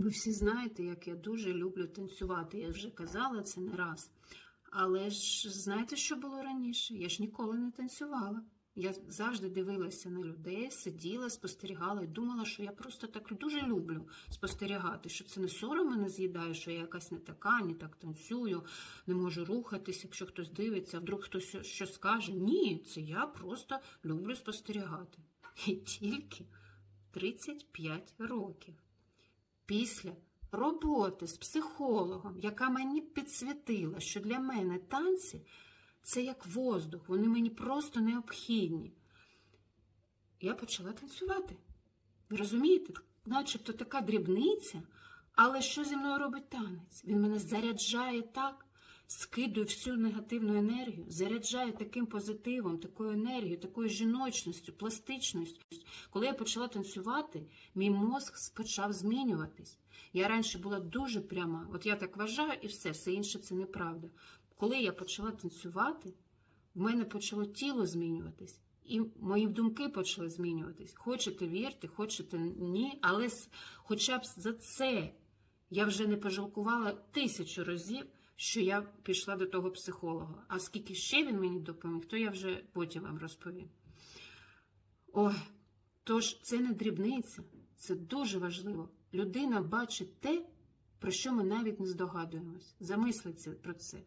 Ви всі знаєте, як я дуже люблю танцювати. Я вже казала це не раз. Але ж знаєте, що було раніше? Я ж ніколи не танцювала. Я завжди дивилася на людей, сиділа, спостерігала і думала, що я просто так дуже люблю спостерігати, що це не сором мене з'їдає, що я якась не така, не так танцюю, не можу рухатись, якщо хтось дивиться, а вдруг хтось що- що скаже. Ні, це я просто люблю спостерігати. І тільки 35 років після роботи з психологом, яка мені підсвітила, що для мене танці це як воздух, вони мені просто необхідні. Я почала танцювати. Ви розумієте? Начебто така дрібниця, але що зі мною робить танець? Він мене заряджає так, скидує всю негативну енергію, заряджає таким позитивом, такою енергією, такою жіночністю, пластичністю. Коли я почала танцювати, мій мозк почав змінюватись. Я раніше була дуже пряма, от я так вважаю, і все, все інше це неправда. Коли я почала танцювати, в мене почало тіло змінюватись, і мої думки почали змінюватись. Хочете вірте, хочете ні, але хоча б за це я вже не пожалкувала тисячу разів, що я пішла до того психолога. А скільки ще він мені допоміг, то я вже потім вам розповім. Ой, тож це не дрібниця, це дуже важливо. Людина бачить те, про що ми навіть не здогадуємось. Замислиться про це.